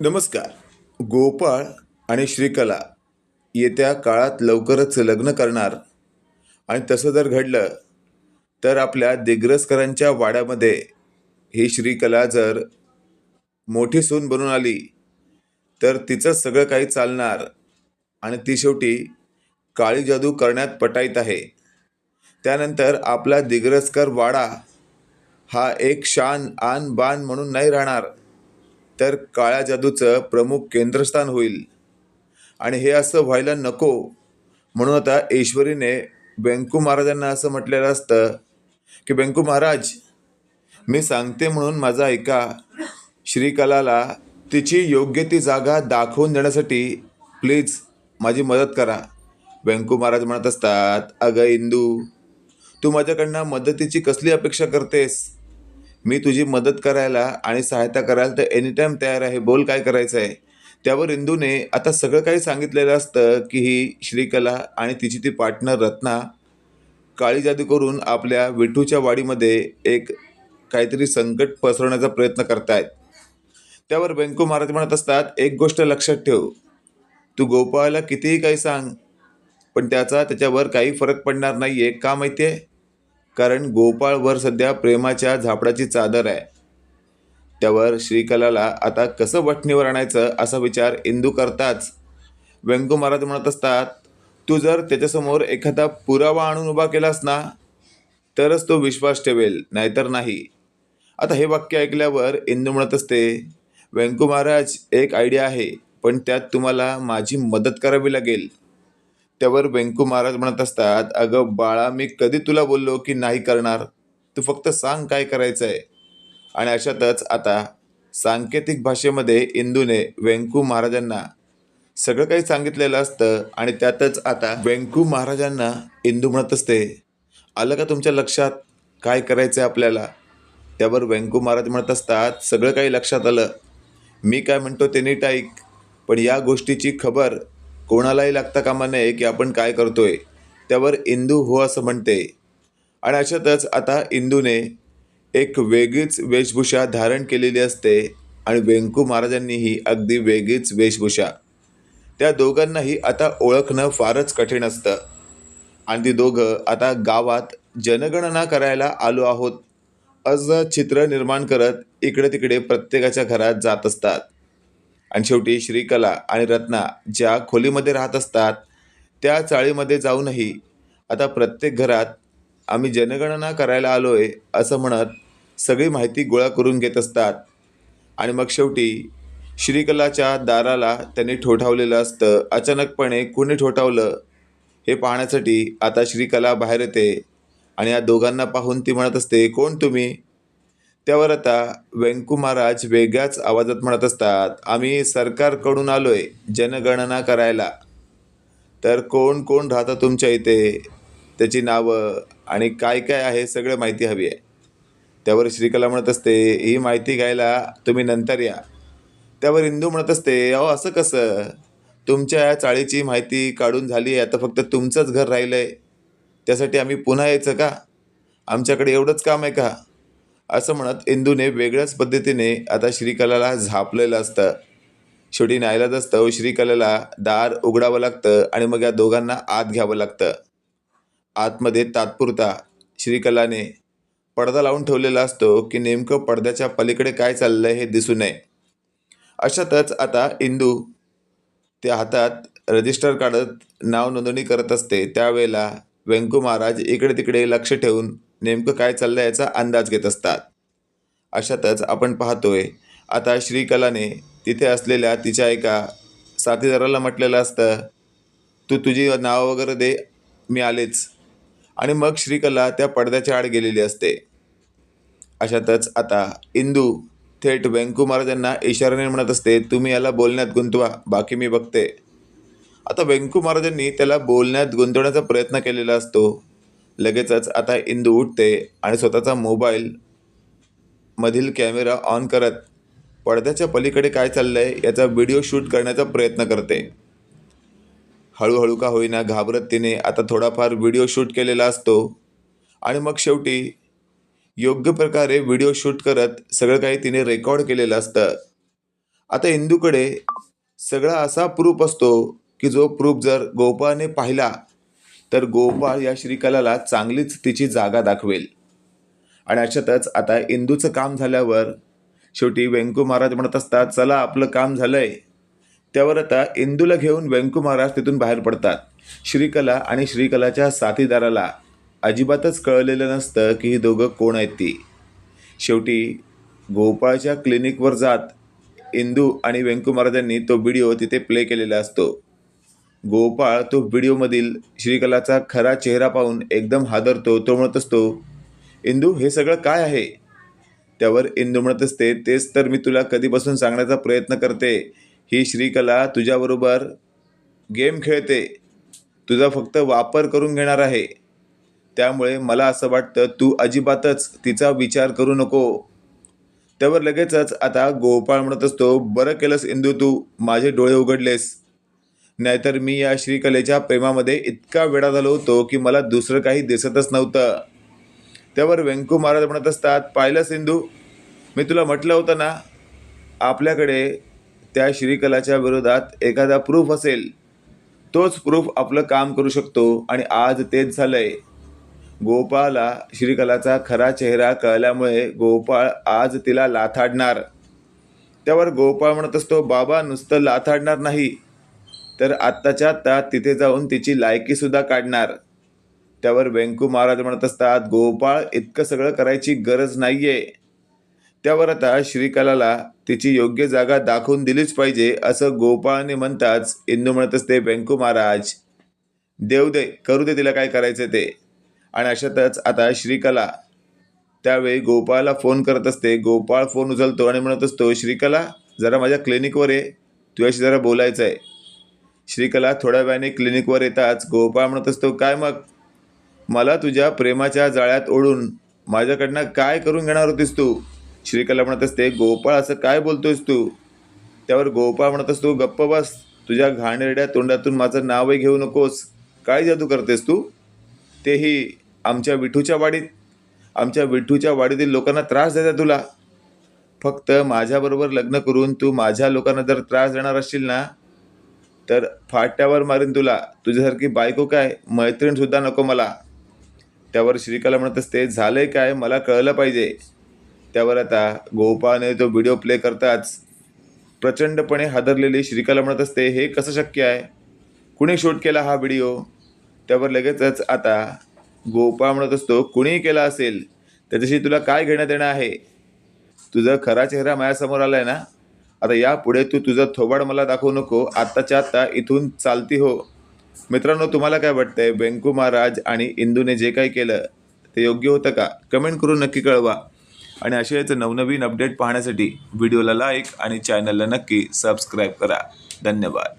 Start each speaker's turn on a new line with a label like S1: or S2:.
S1: नमस्कार. गोपाळ आणि श्रीकला येत्या काळात लवकरच लग्न करणार. आणि तसं जर घडलं तर आपल्या दिग्रसकरांच्या वाड्यामध्ये ही श्रीकला जर मोठी सून बनून आली तर तिचं सगळं काही चालणार. आणि ती शेवटी काळी जादू करण्यात पटाईत आहे. त्यानंतर आपला दिग्रसकर वाडा हा एक शान आन बान म्हणून नाही राहणार. तर काळ्या जादूचं प्रमुख केंद्रस्थान होईल. आणि हे असं व्हायला नको. म्हणून आता ईश्वरीने व्यंकू महाराजांना असं म्हटलेलं असतं की व्यंकू महाराज मी सांगते म्हणून माझा ऐका. श्रीकलाला तिची योग्य ती जागा दाखवून देण्यासाठी प्लीज माझी मदत करा. व्यंकू महाराज म्हणत असतात अगं इंदू तू माझ्याकडनं मदतीची कसली अपेक्षा करतेस? मी तुझी मदत करायला आणि सहायता करायला तर एनी टाईम तयार आहे. बोल काय करायचं आहे त्यावर इंदूने आता सगळं काही सांगितलेलं असतं की ही श्रीकला आणि तिची ती पार्टनर रत्ना काळी जादू करून आपल्या विठूच्या वाडीमध्ये एक काहीतरी संकट पसरवण्याचा प्रयत्न करतायत. त्यावर व्यंकू महाराज म्हणत असतात एक गोष्ट लक्षात ठेव. तू गोपाळाला कितीही काही सांग पण त्याचा त्याच्यावर काही फरक पडणार नाही आहे का माहिती आहे कारण गोपाळवर सध्या प्रेमाच्या झापडाची चादर आहे. त्यावर श्रीकलाला आता कसं वठणीवर आणायचं असा विचार इंदू करताच. व्यंकू महाराज म्हणत असतात तू जर त्याच्यासमोर एखादा पुरावा आणून उभा केलास ना तरच तो विश्वास ठेवेल नाहीतर नाही. आता हे वाक्य ऐकल्यावर इंदू म्हणत असते व्यंकू महाराज एक आयडिया आहे पण त्यात तुम्हाला माझी मदत करावी लागेल. त्यावर व्यंकू महाराज म्हणत असतात अगं बाळा मी कधी तुला बोललो की नाही करणार? तू फक्त सांग काय करायचं आहे आणि अशातच आता सांकेतिक भाषेमध्ये इंदूने व्यंकू महाराजांना सगळं काही सांगितलेलं असतं आणि त्यातच आता व्यंकू महाराजांना इंदू म्हणत असते आलं का तुमच्या लक्षात काय करायचं आहे आपल्याला? त्यावर व्यंकू महाराज म्हणत असतात सगळं काही लक्षात आलं. मी काय म्हणतो ते नीट ऐक पण या गोष्टीची खबर कोणालाही लागता कामा नये की आपण काय करतोय. त्यावर इंदू हो असं म्हणते. आणि अशातच आता इंदूने एक वेगळीच वेशभूषा धारण केलेली असते आणि वेंकू महाराजांनीही अगदी वेगळीच वेशभूषा. त्या दोघांनाही आता ओळखणं फारच कठीण असतं. आणि ती दोघं आता गावात जनगणना करायला आलो आहोत. असं चित्र निर्माण करत इकडे तिकडे प्रत्येकाच्या घरात जात असतात. आणि शेवटी श्रीकला आणि रत्ना ज्या खोलीमध्ये राहत असतात त्या चाळीमध्ये जाऊनही आता प्रत्येक घरात आम्ही जनगणना करायला आलो आहे असं म्हणत सगळी माहिती गोळा करून घेत असतात. आणि मग शेवटी श्रीकलाच्या दाराला त्यांनी ठोठावलेलं असतं. अचानकपणे कुणी ठोठावलं हे पाहण्यासाठी आता श्रीकला बाहेर येते आणि या दोघांना पाहून ती म्हणत असते कोण तुम्ही? त्यावर आता व्यंकू महाराज वेगळ्याच आवाजात म्हणत असतात आम्ही सरकारकडून आलो आहे जनगणना करायला. तर कोण कोण राहतं तुमच्या इथे? त्याची नावं आणि काय काय आहे सगळं माहिती हवी आहे. त्यावर श्रीकला म्हणत असते ही माहिती घ्यायला तुम्ही नंतर या. त्यावर इंदू म्हणत असते अहो असं कसं? तुमच्या या चाळीची माहिती काढून झाली आहे आता फक्त तुमचंच घर राहिलं आहे त्यासाठी आम्ही पुन्हा यायचं का? आमच्याकडे एवढंच काम आहे का? असं म्हणत इंदूने वेगळ्याच पद्धतीने आता श्रीकलाला झापलेलं असतं. शेवटी न्यायलाच असतं श्रीकलाला दार उघडावं लागतं आणि मग या दोघांना आत घ्यावं लागतं. आतमध्ये तात्पुरता श्रीकलाने पडदा लावून ठेवलेला असतो की नेमकं पडद्याच्या पलीकडे काय चाललं आहे हे दिसू नये. अशातच आता इंदू त्या हातात रजिस्टर काढत नाव नोंदणी करत असते. त्यावेळेला व्यंकू महाराज इकडे तिकडे लक्ष ठेवून नेमकं काय चाललं याचा अंदाज घेत असतात. अशातच आपण पाहतोय आता श्रीकलाने तिथे असलेल्या तिच्या एका साथीदाराला म्हटलेलं असतं तू तुझी नाव वगैरे दे मी आलेच. आणि मग श्रीकला त्या पडद्याच्या आड गेलेली असते. अशातच आता इंदू थेट व्यंकू महाराजांना इशाऱ्याने म्हणत असते तुम्ही याला बोलण्यात गुंतवा बाकी मी बघते. आता व्यंकू महाराजांनी त्याला बोलण्यात गुंतवण्याचा प्रयत्न केलेला असतो. लगेचच आता इंदू उठते आणि स्वतःचा मोबाईल मधील कॅमेरा ऑन करत पडद्याच्या पलीकडे काय चाललं आहे याचा व्हिडिओ शूट करण्याचा प्रयत्न करते. हळूहळू का होईना घाबरत तिने आता थोडाफार व्हिडिओ शूट केलेला असतो. आणि मग शेवटी योग्य प्रकारे व्हिडिओ शूट करत सगळं काही तिने रेकॉर्ड केलेलं असतं. आता इंदूकडे सगळा असा प्रूफ असतो की जो प्रूफ जर गोपाळने पाहिला तर गोपाळ या श्रीकलाला चांगलीच तिची जागा दाखवेल. आणि अशातच आता इंदूचं काम झाल्यावर शेवटी व्यंकू महाराज म्हणत असतात चला आपलं काम झालंय. त्यावर आता इंदूला घेऊन व्यंकू महाराज तिथून बाहेर पडतात. श्रीकला आणि श्रीकलाच्या साथीदाराला अजिबातच कळलेलं नसतं की ही दोघं कोण आहेत ती. शेवटी गोपाळच्या क्लिनिकवर जात इंदू आणि व्यंकू महाराजांनी तो व्हिडिओ तिथे प्ले केलेला असतो. गोपाळ तो व्हिडिओमधील श्रीकलाचा खरा चेहरा पाहून एकदम हादरतो तो म्हणत असतो. इंदू हे सगळं काय आहे? त्यावर इंदू म्हणत असते तेच तर मी तुला कधीपासून सांगण्याचा प्रयत्न करते. ही श्रीकला तुझ्याबरोबर गेम खेळते. तुझा फक्त वापर करून घेणार आहे. त्यामुळे मला असं वाटतं तू अजिबातच तिचा विचार करू नको. त्यावर लगेचच आता गोपाळ म्हणत असतो बरं केलंस इंदू तू माझे डोळे उघडलेस. नाहीतर मी या श्रीकलेच्या प्रेमामध्ये इतका वेडा झालो होतो की मला दुसरं काही दिसतच नव्हतं. त्यावर व्यंकू महाराज म्हणत असतात पाहिलं सिंधू मी तुला म्हटलं होतं ना आपल्याकडे त्या श्रीकलाच्या विरोधात एखादा प्रूफ असेल. तोच प्रूफ आपलं काम करू शकतो आणि आज तेच झालंय. गोपाळला श्रीकलाचा खरा चेहरा कळल्यामुळे गोपाळ आज तिला लाथाडणार. त्यावर गोपाळ म्हणत असतो बाबा नुसतं लाथाडणार नाही. तर आत्ताच्या आत्ता तिथे जाऊन तिची लायकीसुद्धा काढणार. त्यावर व्यंकू महाराज म्हणत असतात गोपाळ इतकं सगळं करायची गरज नाहीये. त्यावर आता श्रीकलाला तिची योग्य जागा दाखवून दिलीच पाहिजे असं गोपाळने म्हणताच इंदू म्हणत असते व्यंकू महाराज देव दे करू दे तिला काय करायचं ते. आणि अशातच आता श्रीकला त्यावेळी गोपाळला फोन करत असते गोपाळ फोन उचलतो. आणि म्हणत असतो श्रीकला जरा माझ्या क्लिनिकवर ये तुझ्याशी जरा बोलायचं आहे श्रीकला थोड्या वेळाने क्लिनिकवर येताच गोपाळ म्हणत असतो काय मग? मला तुझ्या प्रेमाच्या जाळ्यात ओढून माझ्याकडनं काय करून घेणार होतीस तू? श्रीकला म्हणत असते गोपाळ असं काय बोलतोयस तू? त्यावर गोपाळ म्हणत असतो गप्प बस तुझ्या घाणेरड्या तोंडातून माझं नावही घेऊ नकोस. काय जादू करतेस तू? तेही आमच्या विठूच्या वाडीत. आमच्या विठूच्या वाडीतील लोकांना त्रास देता तुला. फक्त माझ्याबरोबर लग्न करून तू माझ्या लोकांना जर त्रास देणार असशील ना तर फाट्यावर मारीन तुला. तुझ्यासारखी बायको काय? मैत्रीणसुद्धा नको मला. त्यावर श्रीकला म्हणत असते झालं आहे काय? मला कळलं पाहिजे. त्यावर आता गोपाने तो व्हिडिओ प्ले करताच प्रचंडपणे हादरलेली श्रीकला म्हणत असते हे कसं शक्य आहे? कुणी शूट केला हा व्हिडिओ त्यावर लगेचच आता गोपाळ म्हणत असतो कुणीही केला असेल त्याच्याशी तुला काय घेणं देणं आहे? तुझा खरा चेहरा माझ्यासमोर आला आहे ना? आता यापुढे तू तुझं थोबाड मला दाखवू नको आत्ताच्या आत्ता इथून चालती हो. मित्रांनो तुम्हाला काय वाटतंय? बेंकू महाराज आणि इंदूने जे काही केलं ते योग्य होतं का? कमेंट करून नक्की कळवा. आणि अशाच नवनवीन अपडेट पाहण्यासाठी व्हिडिओला लाईक आणि चॅनलला नक्की सबस्क्राईब करा. धन्यवाद.